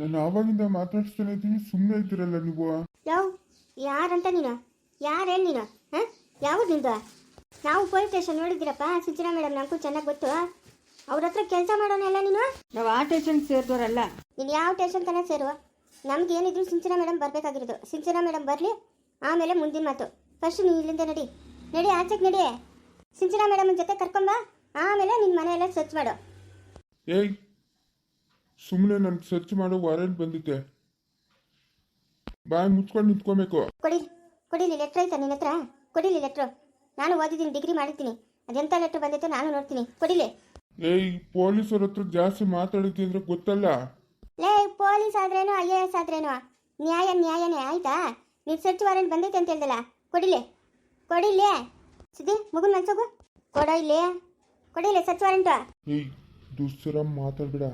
ನಾನು ಆವಾಗಿಂದ ಮಾತಾಡ್ಸ್ತಾನೆ ಇದ್ದೀನಿ ಸುಮ್ಮನೆ ಇದ್ದೀರಲ್ಲ ನೀವು. ಯಾವ? ಯಾರಂತ ನೀನು? ಯಾರು ಹೇಳಿ ನೀನು? ಹಾಂ? ಯಾವುದು ನಿಂದು? ನಾವು ಪೊಲೀಸ್ ಸ್ಟೇಷನ್ ನೋಡಿದ್ದೀರಪ್ಪ ಸಿಂಚನಾ ಮೇಡಮ್ ನಮಗೂ ಚೆನ್ನಾಗಿ ಗೊತ್ತು. ಅವ್ರ ಹತ್ರ ಕೆಲಸ ಮಾಡೋನೆಲ್ಲ ನೀನು? ನಾವು ಆ ಟೇಷನ್ ಸೇರಿದವರಲ್ಲ. ನೀನು ಯಾವ ಸ್ಟೇಷನ್ ತನಕ ಸೇರು? ನಮ್ಗೆ ಏನಿದ್ರು ಸಿಂಚನಾ ಮೇಡಮ್ ಬರಬೇಕಾಗಿರೋದು. ಸಿಂಚನಾ ಮೇಡಮ್ ಬರಲಿ ಆಮೇಲೆ ಮುಂದಿನ ಮಾತು. ಫಸ್ಟ್ ನೀನು ಇಲ್ಲಿಂದ ನಡಿ. ನಡಿ ಆಚೆಗೆ ನಡಿ. ಸಿಂಚನಾ ಮೇಡಮ್ ಜೊತೆ ಕರ್ಕೊಂಬ ಆಮೇಲೆ ನಿನ್ನ ಮನೆಯೆಲ್ಲ ಸ್ವಚ್ಛ ಮಾಡು. ಏಯ್ ಸುಮ್ಮನೆ ನನ್ಗೆ ಸರ್ಚ್ ಮಾಡೋ ವಾರೆಂಟ್ ಬಂದಿದ್ದೆ ಬಾಯ್ ಮುಚ್ಕೊಂಡು ನಿಂತ್ಕೊಬೇಕು. ಕೊಡಿ ಕೊಡಿಲಿ ಲೆಟ್ರ್ ಆಯ್ತಾ ನಿನ್ನ ಹತ್ರ? ಕೊಡಿಲಿ ಲೆಟ್ರು ನಾನು ಓದಿದ್ದೀನಿ ಡಿಗ್ರಿ ಮಾಡಿದ್ದೀನಿ ಅದೆಂತ ಲೆಟ್ರ್ ಬಂದಿತ್ತು ನಾನು ನೋಡ್ತೀನಿ. ಕೊಡಿಲಿ ಏಯ್ ಪೊಲೀಸರ ಹತ್ರ ಜಾಸ್ತಿ ಮಾತಾಡಿದ್ದೆ ಅಂದ್ರೆ ಗೊತ್ತಲ್ಲ? ಲೇ ಪೊಲೀಸ್ ಆದ್ರೇನು ಐ ಎ ಎಸ್ ಆದ್ರೇನು? ನ್ಯಾಯ ನ್ಯಾಯನೇ ಆಯ್ತಾ? ನೀನು ಸರ್ಚ್ ವಾರೆಂಟ್ ಬಂದೈತೆ ಅಂತ ಹೇಳ್ದಲ್ಲ? ಕೊಡಿಲಿ ಕೊಡಿಲಿ ಸಿದ್ದಿ ಮಗು ಮನ್ಸೋಗು. ಕೊಡೋ ಇಲ್ಲಿ ಕೊಡಿಲಿ ಸರ್ಚ್ ವಾರೆಂಟು ಏಯ್ ದುಸ್ಸರ ಮಾತಾಡ್ಬೇಡ.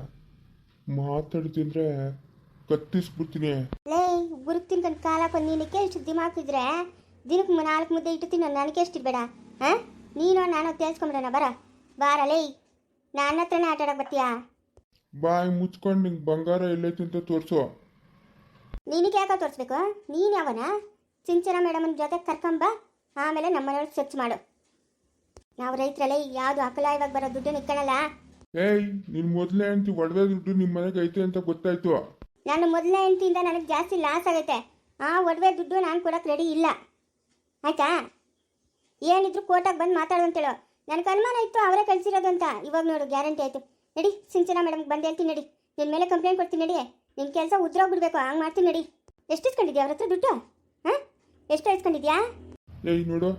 ಮಾತಾಡ್ತಿ ಅಂದ್ರೆ ಕತ್ತಿಸ್ಬಿಡ್ತೀನಿ. ಲೇ ಗುರುಕ್ ತಿನ್ಕೊಂಡು ಕಾಲಕ್ಕೊಂದು ನೀನಕ್ಕೆ ಎಷ್ಟು ದಿಮಾಕಿದ್ರೆ ದಿನಕ್ಕೆ ನಾಲ್ಕು ಮುದ್ದೆ ಇಟ್ಟು ತಿನ್ನೋ ನನಗೆ ಬೇಡ ಹಾಂ? ನೀನು ನಾನು ತೇಲ್ಸ್ಕೊಂಬಿಡೋಣ ಬರ. ಬಾರ ಲೇ. ನನ್ನ ಹತ್ರನೇ ಆಟ ಆಡಕ್ಕೆ ಬರ್ತೀಯಾ? ಬಾಯ್ ಮುಚ್ಕೊಂಡು ನಿಂಗೆ ಬಂಗಾರ ಎಲ್ಲೈತಿ ಅಂತ ತೋರಿಸು. ನಿನಗೆ ಯಾಕೆ ತೋರಿಸ್ಬೇಕು? ನೀನು ಯಾವನ? ಸಿಂಚನ ಮೇಡಮನ ಜೊತೆ ಕರ್ಕೊಂಬ ಆಮೇಲೆ ನಮ್ಮ ಸರ್ಚ್ ಸ್ವಚ್ಛ ಮಾಡು. ನಾವು ರೈತರಲ್ಲೇ ಯಾವುದು ಅಕಲಾಯವಾಗಿ ಬರೋ ದುಡ್ಡು ನಿಕ್ಕಣಲ್ಲ? ಏಯ್ ನಿನ್ ಮೊದಲೇ ಹೆಂಡತಿ ಒಡವೆ ದುಡ್ಡು ನಿಮ್ಮ ಮನೆಗೆ ಐತೆ ಅಂತ ಗೊತ್ತಾಯ್ತು. ನನ್ನ ಮೊದಲನೇ ಹೆಂಡತಿಯಿಂದ ನನಗೆ ಜಾಸ್ತಿ ಲಾಸ್ ಆಗೈತೆ. ಆ ಒಡವೆ ದುಡ್ಡು ನಾನು ಕೊಡಕ್ಕೆ ರೆಡಿ ಇಲ್ಲ. ಆಯ್ತಾ? ಏನಿದ್ರು ಕೋರ್ಟಾಗಿ ಬಂದು ಮಾತಾಡು ಅಂತೇಳು. ನನಗೆ ಅನುಮಾನ ಇತ್ತು ಅವರೇ ಕಳಿಸಿರೋದು ಅಂತ. ಇವಾಗ ನೋಡು ಗ್ಯಾರಂಟಿ ಆಯಿತು. ನಡಿ ಸಿಂಚನಾ ಮೇಡಮ್ ಬಂದು ಹೇಳ್ತೀನಿ ನಡಿ. ನಿನ್ನ ಮೇಲೆ ಕಂಪ್ಲೇಂಟ್ ಕೊಡ್ತೀನಿ ನಡಿ. ನಿನ್ ಕೆಲಸ ಉದ್ರೋಗ್ಬಿಡ್ಬೇಕು ಹಂಗೆ ಮಾಡ್ತೀನಿ ನಡಿ. ಎಷ್ಟು ಇಸ್ಕೊಂಡಿದ್ಯಾ ಅವ್ರ ಹತ್ರ ದುಡ್ಡು? ಹಾಂ? ಎಷ್ಟು ಇಸ್ಕೊಂಡಿದ್ಯಾ? ಏಯ್ ನೋಡು.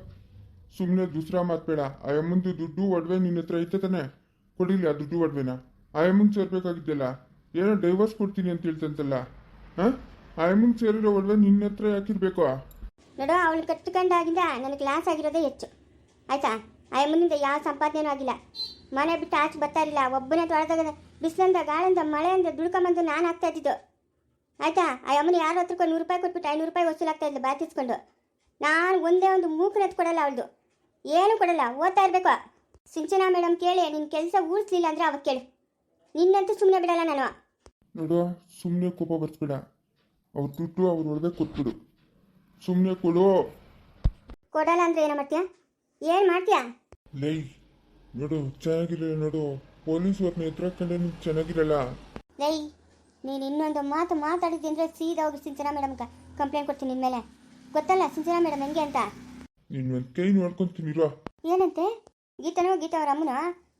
ಸುಮ್ಮನೆ ದುಸ್ರಾ ಮಾತ್ಬೇಡ. ಆ ಅಮ್ಮಂದು ದುಡ್ಡು ಒಡವೆ ನಿನ್ನ ಹತ್ರ ಐತೆ ತಾನೆ. ಕೊಡಿಲಿ ಆ ದುಡ್ಡು ಒಡವೆನ ಆ ಅಮ್ಮಂಗೆ ಸೇರ್ಬೇಕಾಗಿದ್ದಲ್ಲ ಏನೋ ಡೈವರ್ಸ್ ಕೊಡ್ತೀನಿ ಅಂತ ಹೇಳ್ತಂತಲ್ಲ. ಹಾಂ? ಆ ಅಮ್ಮಂಗೆ ಸೇರಿರೋ ಒಡವೆ ನಿನ್ನ ಹತ್ರ ಯಾಕಿರ್ಬೇಕು? ನೋಡು ಅವಳು ಕಟ್ಕೊಂಡಾಗಿಂದ ನನಗೆ ಲಾಸ್ ಆಗಿರೋದೇ ಹೆಚ್ಚು. ಆಯ್ತಾ? ಆಯಮ್ಮನಿಂದ ಯಾವ ಸಂಪಾದನೆನೂ ಆಗಿಲ್ಲ. ಮನೆ ಬಿಟ್ಟು ಆಚೆ ಬರ್ತಾ ಇರಲಿಲ್ಲ. ಒಬ್ಬನೇ ತೊಳೆದಾಗ, ಬಿಸಿಲಿಂದ ಗಾಳಿಂದ ಮಳೆಯಿಂದ ದುಡ್ಕೊಂಬಂದು ನಾನು ಆಗ್ತಾ ಇದ್ದಿದ್ದು. ಆಯ್ತಾ? ಆ ಅಮ್ಮನ ಯಾರ ಹತ್ರಕ್ಕೂ ನೂರು ರೂಪಾಯಿ ಕೊಟ್ಬಿಟ್ಟು ಐನೂರು ರೂಪಾಯಿ ವಸೂಲಾಗ್ತಾ ಇದ್ಲು ಬಾತಿಸ್ಕೊಂಡು ನಾನು ಒಂದೇ ಒಂದು ಮೂಕನ ಕೊಡಲ್ಲ ಅವಳದು. ಏನು ಕೊಡಲ್ಲ, ಓದ್ತಾ ಇರಬೇಕು. ಸಿಂಚನಾ ಮೇಡಮ್ ಕೇಳಿ ನಿನ್ನ ಕೆಲಸ ಊರ್ಸ್ಲಿಲ್ಲ ಅಂದರೆ ಅವಾಗ ಕೇಳು. ನಿನ್ನಂತೂ ಸುಮ್ಮನೆ ಬಿಡಲ್ಲ ನಾನು ನೋಡು ಸುಮ್ಮನೆ ಕೋಪ ಬರ್ಸ್ಬೇಡ. ಅವ್ರು ದುಡ್ಡು ಅವ್ರ ಒಡವೆ ಕೊಟ್ಬಿಡು. ಸುಮ್ಮನೆ ಕೊಡು. ಕೊಡಲ್ಲ ಅಂದರೆ ಏನ ಮಾಡ್ತೀಯ? ಏನು ಮಾಡ್ತೀಯಾ? ಲೈ ನೋಡು ಚೆನ್ನಾಗಿರಲ್ಲ ನೋಡು. ಪೊಲೀಸವ್ರನ್ನ ಎದುರು ಕಂಡ್ರೆ ನಿಂಗೆ ಚೆನ್ನಾಗಿರಲ್ಲ. ಲೈ ನೀನು ಇನ್ನೊಂದು ಮಾತು ಮಾತಾಡಿದ್ದೆ ಅಂದರೆ ಸೀದಾ ಹೋಗಿ ಸಿಂಚನಾ ಮೇಡಮ್ಗೆ ಕಂಪ್ಲೇಂಟ್ ಕೊಡ್ತೀನಿ ನಿನ್ನ ಮೇಲೆ. ಗೊತ್ತಲ್ಲ ಸಿಂಚನಾ ಮೇಡಮ್ ಹೆಂಗೆ ಅಂತ? ನೀನು ಒಂದು ಕೈ ನೋಡ್ಕೊಂತೀನಿ ಏನಂತೆ? ಗೀತನೋ ಗೀತ ಅವ್ರ ಅಮ್ಮನ?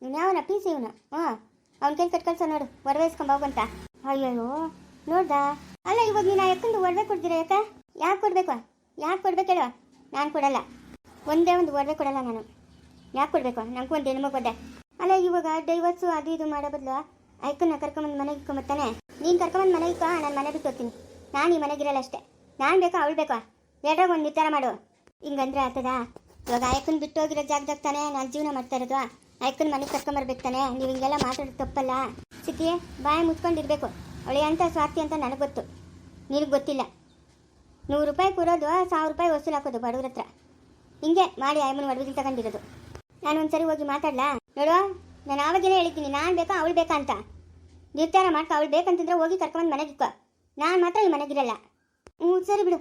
ನೀನು ಯಾವನ? ಪಿ ಸಿ ಇವನು? ಹಾಂ ಅವ್ನ ಕೈ ಕಟ್ ಕಳ್ಸ ನೋಡು ಒಡವೆ ಹೋಗಂತ ಅಯ್ಯೋ ನೋಡ್ದಾ? ಅಲ್ಲ, ಇವಾಗ ನೀನು ಯಾಕಂದು ಒಡವೆ ಕೊಡ್ತೀರ ಯಾಕ? ಯಾಕೆ ಕೊಡ್ಬೇಕು? ಯಾಕೆ ಕೊಡ್ಬೇಕು ಹೇಳುವ ನಾನು ಕೊಡಲ್ಲ. ಒಂದೇ ಒಂದು ಒಡವೆ ಕೊಡಲ್ಲ ನಾನು. ಯಾಕೆ ಕೊಡಬೇಕು? ನಂಗೆ ಒಂದು ಹೆಣ್ಮಗು ಅಲ್ಲ, ಇವಾಗ ಡೈವರ್ಸು ಅದು ಇದು ಮಾಡೋ ಬದಲು ಐಕನ್ನ ಕರ್ಕೊಂಬಂದು ಮನೆಗೆ ಇಟ್ಕೊಂಬತ್ತಾನೆ ನೀನು ಕರ್ಕೊಂಬಂದು ಮನೆಗೆ ಇಕ್ಕ ನಾನು ಮನೆ ಬಿಟ್ಟು ಹೋಗ್ತೀನಿ. ನಾನು ಈ ಮನೆಗಿರಲ್ಲ ಅಷ್ಟೇ. ನಾನು ಬೇಕಾ, ಅವಳು ಬೇಕಾ? ಎರಡಾಗ ಒಂದು ನಿರ್ಧಾರ ಮಾಡು. ಹಿಂಗಂದ್ರೆ ಆಗ್ತದಾ? ಇವಾಗ ಆಯ್ಕನ್ ಬಿಟ್ಟು ಹೋಗಿರೋ ಜಾಗದಾಗ ತಾನೆ ನಾನು ಜೀವನ ಮಾಡ್ತಾ ಇರೋದು. ಆಯ್ಕನ್ ಮನೆಗೆ ಕರ್ಕೊಂಬರ್ಬೇಕು ತಾನೆ ನೀವು ಹಿಂಗೆಲ್ಲ ಮಾತಾಡೋದು ತಪ್ಪಲ್ಲ. ಸಿಕ್ಕಿ, ಬಾಯಿ ಮುಚ್ಕೊಂಡಿರ್ಬೇಕು ಅವಳೆ ಅಂತ ಸ್ವಾರ್ಥಿ ಅಂತ ನನಗೆ ಗೊತ್ತು. ನಿನಗೆ ಗೊತ್ತಿಲ್ಲ. ನೂರು ರೂಪಾಯಿ ಕೊಡೋದು, ಸಾವಿರ ರೂಪಾಯಿ ವಸೂಲು ಹಾಕೋದು ಬಡವ್ರ ಹತ್ರ. ಹಿಂಗೆ ಮಾಡಿ ಆಯಮ್ಮನ ಒಡವಿಗೆ ತಗೊಂಡಿರೋದು. ನಾನು ಒಂದ್ಸರಿ ಹೋಗಿ ಮಾತಾಡ್ಲಾ? ನೋಡು, ನಾನು ಆವಾಗೇನೆ ಹೇಳಿದ್ದೀನಿ, ನಾನು ಬೇಕಾ, ಅವಳು ಬೇಕಾ ಅಂತ. ನಿರ್ಧಾರ ಮಾಡ್ಕೊ, ಅವಳು ಬೇಕಂತಂದ್ರೆ ಹೋಗಿ ಕರ್ಕೊಂಡು ಮನೆಗೆ ಇಕ್ಕೋ ನಾನು ಮಾತ್ರ ಈ ಮನೆಗಿರಲ್ಲ ಹ್ಞೂ ಸರಿ ಬಿಡು.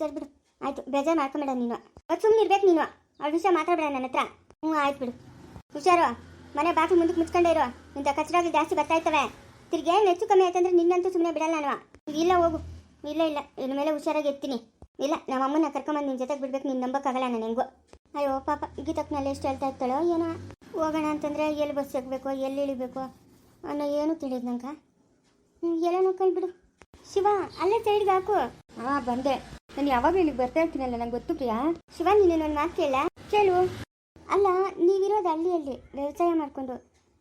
ಸರಿ ಬಿಡು. ಆಯಿತು, ಬೇಜಾರು ಮಾಡ್ಕೊಂಬೇಡ ನೀನು. ಅದು ಸುಮ್ಮನೆ ಇರ್ಬೇಕು ನೀನು. ಅವಳ ವಿಷಯ ಮಾತಾಡಬೇಡ ನನ್ನ ಹತ್ರ. ಹ್ಞೂ, ಆಯ್ತು ಬಿಡು. ಹುಷಾರು. ಮನೆ ಬಾಕಿ ಮುಂದಕ್ಕೆ ಮುಚ್ಕೊಂಡೇ ಇರೋ. ಇಂಥ ಕಚಡಗಳು ಜಾಸ್ತಿ ಬರ್ತಾ ಇರ್ತವೆ. ತಿರ್ಗೇನು ಹೆಚ್ಚು ಕಮ್ಮಿ ಆಯ್ತಂದ್ರೆ ನಿನ್ನಂತೂ ಸುಮ್ಮನೆ ಬಿಡಲ್ಲ ನಾನು ಇಲ್ಲ, ಹೋಗು. ಇಲ್ಲ ಇಲ್ಲ. ಇನ್ನು ಮೇಲೆ ಹುಷಾರಾಗಿ ಎತ್ತೀನಿ. ಇಲ್ಲ, ನಮ್ಮ ಅಮ್ಮನ ಕರ್ಕೊಂಬಂದು ನಿನ್ನ ಜೊತೆಗೆ ಬಿಡ್ಬೇಕು. ನೀನು ನಂಬಕ್ಕಾಗಲ್ಲ ನಾನು ಹೆಂಗೋ. ಅಯ್ಯೋ, ಪಾಪ. ಗೀತಕ್ನಲ್ಲಿ ಎಷ್ಟು ಹೇಳ್ತಾ ಇರ್ತಾಳೋ ಏನೋ. ಹೋಗೋಣ ಅಂತಂದರೆ ಎಲ್ಲಿ ಬಸ್ ಸಿಗಬೇಕು ಎಲ್ಲಿ ಇಳಿಬೇಕು? ಅನ್ನೋ ಏನು ತಿಳಿದ್ ನಂಗೆ. ಎಲ್ಲ ನೋಡ್ಕೊಂಡು ಬಿಡು. ಶಿವ, ಅಲ್ಲೇ ಸೈಡ್ಗೆ ಹಾಕು. ಹಾಂ, ಬಂದೆ. ನಾನು ಯಾವಾಗ ಇಲ್ಲಿಗೆ ಬರ್ತಾ ಇರ್ತೀನಲ್ಲ ನಂಗೆ ಗೊತ್ತು ಪ್ರಿಯಾ. ಶಿವ ನೀನು ಒಂದು ಮಾತು ಕೇಳ. ಕೇಳು. ಅಲ್ಲ ನೀವಿರೋದು ಹಳ್ಳಿಯಲ್ಲಿ ವ್ಯವಸಾಯ ಮಾಡಿಕೊಂಡು.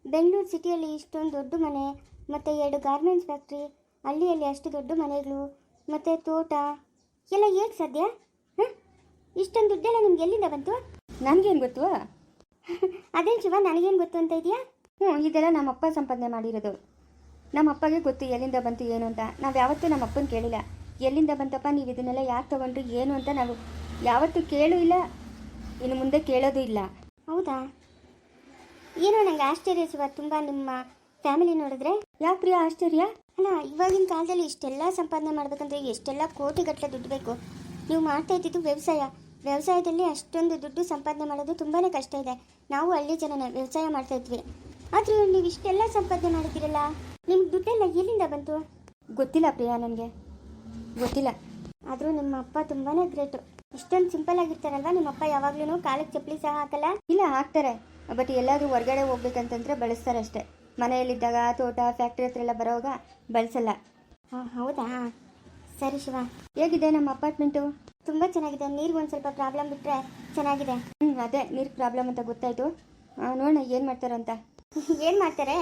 ಬೆಂಗಳೂರು ಸಿಟಿಯಲ್ಲಿ ಇಷ್ಟೊಂದು ದೊಡ್ಡ ಮನೆ ಮತ್ತು ಎರಡು ಗಾರ್ಮೆಂಟ್ಸ್ ಫ್ಯಾಕ್ಟ್ರಿ ಹಳ್ಳಿಯಲ್ಲಿ ಅಷ್ಟು ದೊಡ್ಡ ಮನೆಗಳು ಮತ್ತು ತೋಟ. ಎಲ್ಲ ಹೇಗೆ ಸದ್ಯ ಹಾಂ? ಇಷ್ಟೊಂದು ದುಡ್ಡೆಲ್ಲ ನಿಮ್ಗೆ ಎಲ್ಲಿಂದ ಬಂತು? ನನಗೇನು ಗೊತ್ತು? ಅದೇನು ಶಿವ ನನಗೇನು ಗೊತ್ತು ಅಂತ ಇದೆಯಾ ಹ್ಞೂ ಇದೆಲ್ಲ ನಮ್ಮಪ್ಪ ಸಂಪಾದನೆ ಮಾಡಿರೋದು. ನಮ್ಮ ಅಪ್ಪಗೆ ಗೊತ್ತು ಎಲ್ಲಿಂದ ಬಂತು ಏನು ಅಂತ. ನಾವು ಯಾವತ್ತೂ ನಮ್ಮ ಅಪ್ಪನ ಕೇಳಿಲ್ಲ. ಎಲ್ಲಿಂದ ಬಂತಪ್ಪ? ನೀವು ಇದನ್ನೆಲ್ಲ ಯಾಕೆ ತೊಗೊಂಡ್ರಿ ಏನು ಅಂತ ನಾವು ಯಾವತ್ತೂ ಕೇಳೂ ಇಲ್ಲ. ಇನ್ನು ಮುಂದೆ ಕೇಳೋದು ಇಲ್ಲ. ಹೌದಾ? ಏನೋ ನಂಗೆ ಆಶ್ಚರ್ಯ ಶಿವ ತುಂಬ ನಿಮ್ಮ ಫ್ಯಾಮಿಲಿ ನೋಡಿದ್ರೆ. ಯಾವ ಪ್ರಿಯ ಆಶ್ಚರ್ಯ? ಅಲ್ಲ ಇವಾಗಿನ ಕಾಲದಲ್ಲಿ ಇಷ್ಟೆಲ್ಲ ಸಂಪಾದನೆ ಮಾಡ್ಬೇಕಂದ್ರೆ ಎಷ್ಟೆಲ್ಲ ಕೋಟಿಗಟ್ಟಲೆ ದುಡ್ಡು ಬೇಕು. ನೀವು ಮಾಡ್ತಾ ಇದ್ದಿದ್ದು ವ್ಯವಸಾಯ. ವ್ಯವಸಾಯದಲ್ಲಿ ಅಷ್ಟೊಂದು ದುಡ್ಡು ಸಂಪಾದನೆ ಮಾಡೋದು ತುಂಬಾ ಕಷ್ಟ ಇದೆ. ನಾವು ಹಳ್ಳಿ ಜನನೇ ವ್ಯವಸಾಯ ಮಾಡ್ತಾ ಇದ್ವಿ. ಆದರೂ ನೀವು ಇಷ್ಟೆಲ್ಲ ಸಂಪಾದನೆ ಮಾಡಿದ್ದೀರಲ್ಲ ನಿಮ್ಗೆ ದುಡ್ಡೆಲ್ಲ ಎಲ್ಲಿಂದ ಬಂತು? ಗೊತ್ತಿಲ್ಲ ಪ್ರಿಯಾ ನನಗೆ. ಗೊತ್ತಿಲ್ಲ. ಆದರೂ ನಿಮ್ಮ ಅಪ್ಪ ತುಂಬಾನೇ ಗ್ರೇಟು. ಇಷ್ಟೊಂದು ಸಿಂಪಲ್ ಆಗಿರ್ತಾರಲ್ವಾ? ನಿಮ್ಮ ಅಪ್ಪ ಯಾವಾಗ್ಲೂ ಕಾಲಿಗೆ ಚಪ್ಪಲಿ ಸಹ ಹಾಕಲ್ಲ? ಇಲ್ಲ ಹಾಕ್ತಾರೆ. ಬಟ್ ಎಲ್ಲಾದರೂ ಹೊರಗಡೆ ಹೋಗ್ಬೇಕಂತಂದ್ರೆ ಬಳಸ್ತಾರೆ ಅಷ್ಟೇ. ಮನೆಯಲ್ಲಿದ್ದಾಗ ತೋಟ ಫ್ಯಾಕ್ಟ್ರಿ ಹತ್ರ ಎಲ್ಲ ಬರೋವಾಗ ಬಳಸಲ್ಲ. ಹಾಂ ಹೌದಾ? ಸರಿ ಶಿವ. ಹೇಗಿದೆ ನಮ್ಮ ಅಪಾರ್ಟ್ಮೆಂಟು? ತುಂಬ ಚೆನ್ನಾಗಿದೆ. ನೀರಿಗೆ ಒಂದು ಸ್ವಲ್ಪ ಪ್ರಾಬ್ಲಮ್ ಬಿಟ್ಟರೆ ಚೆನ್ನಾಗಿದೆ. ಹ್ಞೂ ಅದೇ ನೀರು ಪ್ರಾಬ್ಲಮ್ ಅಂತ ಗೊತ್ತಾಯ್ತು. ನೋಡೋಣ ಏನು ಮಾಡ್ತಾರಂತ. ಏನು ಮಾಡ್ತಾರೆ?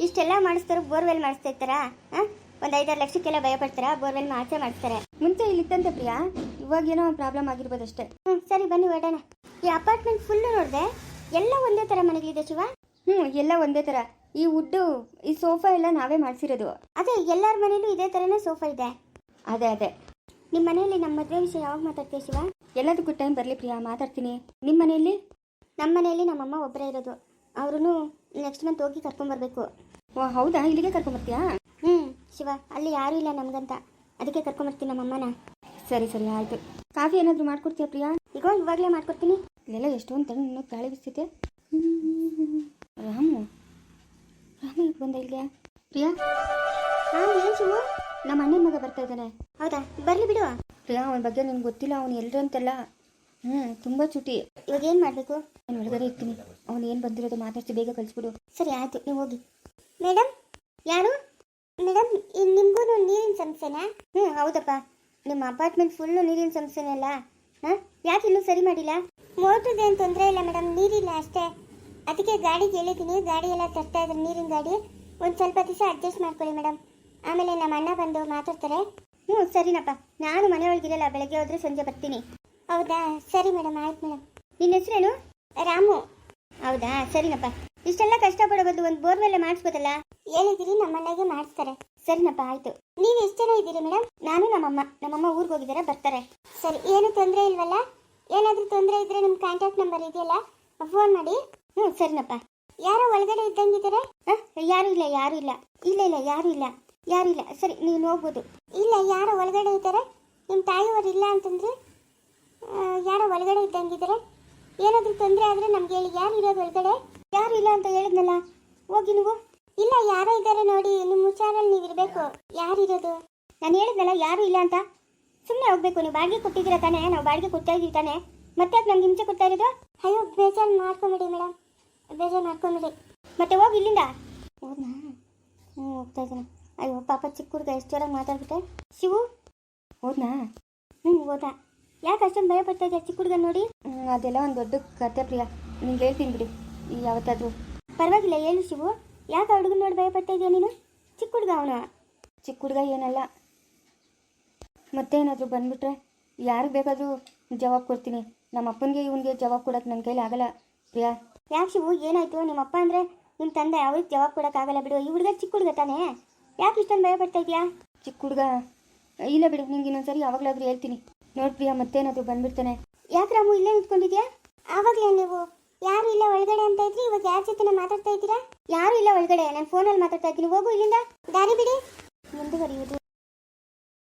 ಇಷ್ಟೆಲ್ಲ ಮಾಡಿಸ್ತಾರೋ ಬೋರ್ವೆಲ್ ಮಾಡಿಸ್ತಾ ಇರ್ತಾರಾ? ಹಾಂ ಒಂದು ಐದಾರು ಲಕ್ಷಕ್ಕೆಲ್ಲ ಭಯಪಡ್ತಾರೆ? ಬೋರ್ವೆಲ್ ಮಾಡಿಸೇ ಮಾಡ್ತಾರೆ. ಮುಂಚೆ ಇಲ್ಲಿತ್ತಂತೆ ಪ್ರಿಯಾ. ಇವಾಗ ಏನೋ ಪ್ರಾಬ್ಲಮ್ ಆಗಿರ್ಬೋದಷ್ಟೇ ಹ್ಞೂ ಸರಿ ಬನ್ನಿ ಹೊರಡೋಣ. ಈ ಅಪಾರ್ಟ್ಮೆಂಟ್ ಫುಲ್ಲು ನೋಡಿದೆ? ಎಲ್ಲ ಒಂದೇ ಥರ ಮನೆಗಳಿದೆ ಶಿವ? ಹ್ಞೂ ಎಲ್ಲ ಒಂದೇ ಥರ ಈ ವುಡ್ಡು ಈ ಸೋಫಾ ಎಲ್ಲ ನಾವೇ ಮಾಡಿಸಿರೋದು. ಅದೇ ಎಲ್ಲರ ಮನೇಲೂ ಇದೇ ಥರನೇ ಸೋಫಾ ಇದೆ. ಅದೇ ಅದೇ. ನಿಮ್ಮ ಮನೆಯಲ್ಲಿ ನಮ್ಮ ಮದುವೆ ವಿಷಯ ಯಾವಾಗ ಮಾತಾಡ್ತೀವಿ ಶಿವ? ಎಲ್ಲದಕ್ಕೂ ಟೈಮ್ ಬರಲಿ ಪ್ರಿಯಾ ಮಾತಾಡ್ತೀನಿ. ನಿಮ್ಮ ಮನೆಯಲ್ಲಿ? ನಮ್ಮ ಮನೆಯಲ್ಲಿ ನಮ್ಮಮ್ಮ ಒಬ್ಬರೇ ಇರೋದು. ಅವ್ರೂ ನೆಕ್ಸ್ಟ್ ಮಂತ್ ಹೋಗಿ ಕರ್ಕೊಂಬರ್ಬೇಕು. ಓ ಹೌದಾ? ಇಲ್ಲಿಗೆ ಕರ್ಕೊಂಬರ್ತೀಯಾ? ಹ್ಞೂ ಶಿವ, ಅಲ್ಲಿ ಯಾರೂ ಇಲ್ಲ ನಮಗಂತ. ಅದಕ್ಕೆ ಕರ್ಕೊಂಬರ್ತೀನಿ ನಮ್ಮಮ್ಮನ ಸರಿ ಸರಿ, ಆಯಿತು. ಕಾಫಿ ಏನಾದರೂ ಮಾಡ್ಕೊಡ್ತೀಯಾ ಪ್ರಿಯಾ? ಈಗ ಇವಾಗಲೇ ಮಾಡ್ಕೊಡ್ತೀನಿ. ಇಲ್ಲೆಲ್ಲ ಎಷ್ಟೊಂದು ತಣ್ಣ ಗಾಳಿ ಬಿಸ್ತೈತೆ ರಾಮು ರಾಮು ಈಗ ಬಂದ ಇಲ್ಲಿಗೆ ಪ್ರಿಯಾ? ಹಾಂ ಏನು ಶಿವ? ನಮ್ಮ ಅಣ್ಣನ ಮಗ ಬರ್ತಾ ಇದ್ದಾನೆ. ಹೌದಾ? ಬರಲಿ ಬಿಡು. ಪ್ರಿಯಾ, ಅವನ ಬಗ್ಗೆ ನಿನ್ಗೆ ಗೊತ್ತಿಲ್ಲ. ಅವನು ಅಂತಲ್ಲ ಹ್ಞೂ ತುಂಬ ಚುಟಿ. ಇವಾಗ ಏನು ಮಾಡಬೇಕು? ನಾನು ಒಳಗಡೆ ಇರ್ತೀನಿ. ಅವನು ಏನು ಬಂದಿರೋದು ಮಾತಾಡ್ಸಿ ಬೇಗ ಕಳಿಸ್ಬಿಡು. ಸರಿ, ಆಯಿತು. ನೀವು ಹೋಗಿ. ಮೇಡಮ್ ಯಾರು? ಮೇಡಮ್ ನಿಮಗೂ ನೀರಿನ ಸಮಸ್ಯೆನಾ? ಹ್ಞೂ ಹೌದಪ್ಪ. ನಿಮ್ಮ ಅಪಾರ್ಟ್ಮೆಂಟ್ ಫುಲ್ಲು ನೀರಿನ ಸಮಸ್ಯೆನೇ ಅಲ್ಲ? ಹಾಂ? ಯಾಕೆ ಇನ್ನೂ ಸರಿ ಮಾಡಿಲ್ಲ? ಮೋಟ್ರದ್ದು ಏನು ತೊಂದರೆ ಇಲ್ಲ ಮೇಡಮ್, ನೀರಿಲ್ಲ ಅಷ್ಟೇ. ಅದಕ್ಕೆ ಗಾಡಿಗೆ ಹೇಳಿದ್ದೀನಿ ಗಾಡಿ ಎಲ್ಲ ತರ್ತಾ ಇದ್ದಾರೆ, ನೀರಿನ ಗಾಡಿ. ಒಂದು ಸ್ವಲ್ಪ ದಿವಸ ಅಡ್ಜಸ್ಟ್ ಮಾಡ್ಕೊಳ್ಳಿ ಮೇಡಮ್. ಆಮೇಲೆ ನಮ್ಮ ಅಣ್ಣ ಬಂದು ಮಾತಾಡ್ತಾರೆ. ಹ್ಞೂ ಸರಿನಪ್ಪ. ನಾನು ಮನೆ ಒಳಗಿರಲ್ಲ ಬೆಳಗ್ಗೆ ಹೋದರೆ ಸಂಜೆ ಬರ್ತೀನಿ. ಹೌದಾ? ಸರಿ ಮೇಡಮ್, ಆಯ್ತು ಮೇಡಮ್. ನಿನ್ನ ಹೆಸರೇನು? ರಾಮು. ಹೌದಾ? ಸರಿನಪ್ಪ. ಇಷ್ಟೆಲ್ಲ ಕಷ್ಟಪಡೋ ಬದಲು ಒಂದು ಬೋರ್ವೆಲ್ಲ ಮಾಡಿಸ್ಬೋದಲ್ಲ? ಹೇಳಿದಿರಿ ನಮ್ಮಣ್ಣಗೆ ಮಾಡಿಸ್ತಾರೆ. ಸರಿನಪ್ಪ, ಆಯ್ತು. ನೀವು ಎಷ್ಟು ಜನ ಇದ್ದೀರಿ ಮೇಡಮ್ ನಾನು ನಮ್ಮಮ್ಮ. ನಮ್ಮಮ್ಮ ಊರಿಗೆ ಹೋಗಿದ್ದಾರೆ ಬರ್ತಾರೆ. ಸರಿ, ಏನು ತೊಂದರೆ ಇಲ್ವಲ್ಲ? ಏನಾದರೂ ತೊಂದರೆ ಇದ್ರೆ ನಿಮ್ಮ ಕಾಂಟ್ಯಾಕ್ಟ್ ನಂಬರ್ ಇದೆಯಲ್ಲ? ಫೋನ್ ಮಾಡಿ. ಹ್ಞೂ ಸರಿನಪ್ಪ. ಯಾರೋ ಒಳಗಡೆ ಇದ್ದಂಗಿದ್ದಾರೆ ಯಾರು ಇಲ್ಲ ಯಾರು ಇಲ್ಲ. ಇಲ್ಲ ಇಲ್ಲ, ಯಾರು ಇಲ್ಲ. ಯಾರು ಇಲ್ಲ. ಸರಿ ನೀವು ಹೋಗ್ಬೋದು. ಇಲ್ಲ, ಯಾರೋ ಒಳಗಡೆ ಇದ್ದಾರೆ ನಿಮ್ಮ ತಾಯಿಯವರು ಇಲ್ಲ ಅಂತಂದ್ರೆ? ಯಾರೋ ಒಳಗಡೆ ಇದ್ದಂಗಿದ್ದಾರೆ ಏನಾದರೂ ತೊಂದರೆ ಆದರೆ ನಮ್ಗೆ ಹೇಳಿ. ಯಾರು ಇರೋದು ಒಳಗಡೆ? ಯಾರು ಇಲ್ಲ ಅಂತ ಹೇಳಿದ್ನಲ್ಲ? ಹೋಗಿ ನೀವು. ಇಲ್ಲ, ಯಾರೋ ಇದ್ದಾರೆ ನೋಡಿ, ನಿಮ್ಮ ಹುಷಾರಲ್ಲಿ ನೀವು ಇರಬೇಕು. ಯಾರಿರೋದು? ನಾನು ಹೇಳಿದ್ನಲ್ಲ, ಯಾರು ಇಲ್ಲ ಅಂತ. ಸುಮ್ಮನೆ ಹೋಗ್ಬೇಕು, ನೀವು ಬಾಡಿಗೆ ಕೊಟ್ಟಿದ್ದೀರಾ ತಾನೇ? ನಾವು ಬಾಡಿಗೆ ಕೊಡ್ತಾ ಇದೀವಿ ತಾನೇ? ಮತ್ತೆ ಅದು ನಮ್ಗೆ ಹಿಂಸೆ ಕೊಡ್ತಾ ಇರೋದು? ಅಯ್ಯೋ, ಬೇಜಾರು ಮಾಡ್ಕೊಂಬಿಡಿ ಮೇಡಮ್. ಬೇಜಾರು ಮಾಡ್ಕೊಂಬಿಡಿ. ಮತ್ತೆ ಹೋಗಿ ಇಲ್ಲಿಂದ. ಹೌದಾ? ಹ್ಞೂ ಹೋಗ್ತಾ ಇದ್ದೀನಿ. ಅಯ್ಯೋ, ಪಾಪ ಚಿಕ್ಕ ಹುಡುಗ, ಎಷ್ಟು ಜೋರಾಗಿ ಮಾತಾಡ್ಬಿಟ್ಟೆ. ಶಿವು? ಹೋದ್ನಾ ಹ್ಞೂ ಹೋದ. ಯಾಕೆ ಅಷ್ಟೊಂದು ಭಯ ಪಡ್ತಾ ಇದೆಯಾ ಚಿಕ್ಕ ಹುಡುಗ ನೋಡಿ? ಅದೆಲ್ಲ ಒಂದು ದೊಡ್ಡ ಕತೆ ಪ್ರಿಯ. ನಿಂಗೆ ಹೇಳ್ತೀನಿ ಬಿಡಿ ಯಾವತ್ತಾದರೂ. ಪರವಾಗಿಲ್ಲ ಏನು ಶಿವು. ಯಾಕೆ ಹುಡುಗನ ನೋಡಿ ಭಯ ಪಡ್ತಾ ಇದೆಯಾ ನೀನು? ಚಿಕ್ಕ ಹುಡುಗ ಅವನ. ಚಿಕ್ಕ ಹುಡುಗ ಏನಲ್ಲ. ಮತ್ತೇನಾದರೂ ಬಂದ್ಬಿಟ್ರೆ ಯಾರಿಗೆ ಬೇಕಾದರೂ ಜವಾಬ್ ಕೊಡ್ತೀನಿ. ನಮ್ಮ ಅಪ್ಪನಿಗೆ ಇವನಿಗೆ ಜವಾಬ್ ಕೊಡೋಕೆ ನನ್ನ ಕೈಲಿ ಆಗಲ್ಲ. ಪ್ರಿಯಾ. ಯಾಕೆ ಶಿವು? ಏನಾಯಿತು? ನಿಮ್ಮ ಅಪ್ಪ ಅಂದರೆ ನಿಮ್ಮ ತಂದೆ ಅವ್ರಿಗೆ ಜವಾಬ್ ಕೊಡೋಕ್ಕಾಗಲ್ಲ ಬಿಡು. ಈ ಹುಡುಗ ಚಿಕ್ಕ ಹುಡುಗ ತಾನೇ? ಯಾಕೆ ಇಷ್ಟೊಂದು ಭಯ ಪಡ್ತಾ ಇದೆಯಾ? ಚಿಕ್ಕ ಹುಡುಗ. ಇಲ್ಲ ಬಿಡು ನಿಂಗೆ ಇನ್ನೊಂದ್ಸರಿ ಯಾವಾಗಲಾದ್ರೂ ಹೇಳ್ತೀನಿ. ನೋಡಿ ಪ್ರಿಯಾ ಮತ್ತೇನಾದರೂ ಬಂದ್ಬಿಡ್ತಾನೆ. ಯಾಕೆ ರಾಮು ಇಲ್ಲೇ ನಿಂತ್ಕೊಂಡಿದ್ಯಾ? ಆವಾಗಲೇ ನೀವು ಯಾರು ಇಲ್ಲ ಒಳಗಡೆ ಅಂತ ಇದ್ರಿ ಇವಾಗ ಯಾರ ಜೊತೆ ಮಾತಾಡ್ತಾ ಇದ್ದೀರಾ? ಯಾರು ಇಲ್ಲ ಒಳಗಡೆ, ನಾನು ಫೋನಲ್ಲಿ ಮಾತಾಡ್ತಾ ಇದ್ದೀನಿ. ಹೋಗು ಇಲ್ಲಿಂದ. ದಾರಿ ಬಿಡಿ. ಮುಂದುವರಿಯುವುದು.